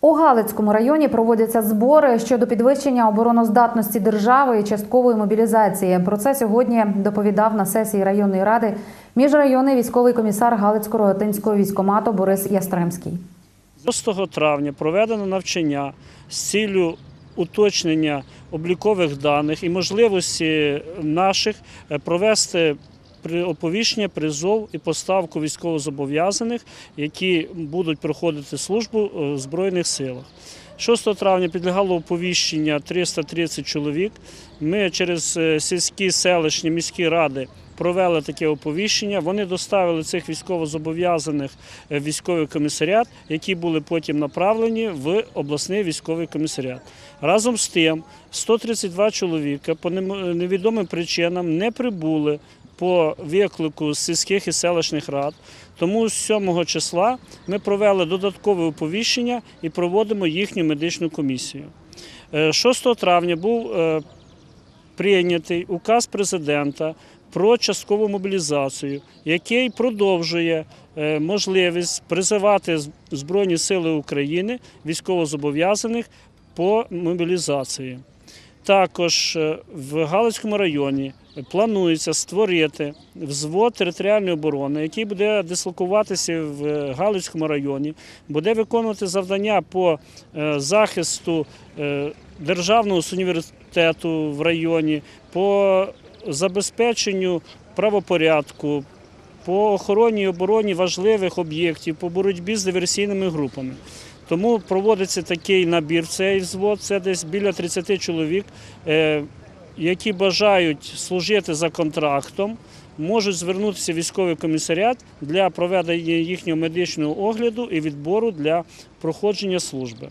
У Галицькому районі проводяться збори щодо підвищення обороноздатності держави і часткової мобілізації. Про це сьогодні доповідав на сесії районної ради міжрайонний військовий комісар Галицько-Рогатинського військомату Борис Ястремський. 6 травня проведено навчання з ціллю уточнення облікових даних і можливості наших е, провести оповіщення, призов і поставку військовозобов'язаних, які будуть проходити службу е, в Збройних силах. 6 травня підлягало оповіщення 330 чоловік. Ми через е, сільські селищні міські ради провели таке оповіщення. Вони доставили цих військовозобов'язаних е, в військовий комісаріат, які були потім направлені в обласний військовий комісаріат. Разом з тим, 132 чоловіка по невідомим причинам не прибули по виклику з сільських і селищних рад. Тому з 7 числа ми провели додаткове оповіщення і проводимо їхню медичну комісію. Е, 6 травня був е, прийнятий указ президента про часткову мобілізацію, який продовжує е, можливість призивати Збройні Сили України військовозобов'язаних по мобілізації. Також е, в Галицькому районі планується створити взвод територіальної оборони, який буде дислокуватися в Галицькому районі, буде виконувати завдання по е, захисту е, державного суверенітету в районі, по забезпеченню правопорядку, по охороні і обороні важливих об'єктів, по боротьбі з диверсійними групами. Тому проводиться такий набір в цей взвод, це десь біля 30 чоловік, е, які бажають служити за контрактом, можуть звернутися в військовий комісаріат для проведення їхнього медичного огляду і відбору для проходження служби.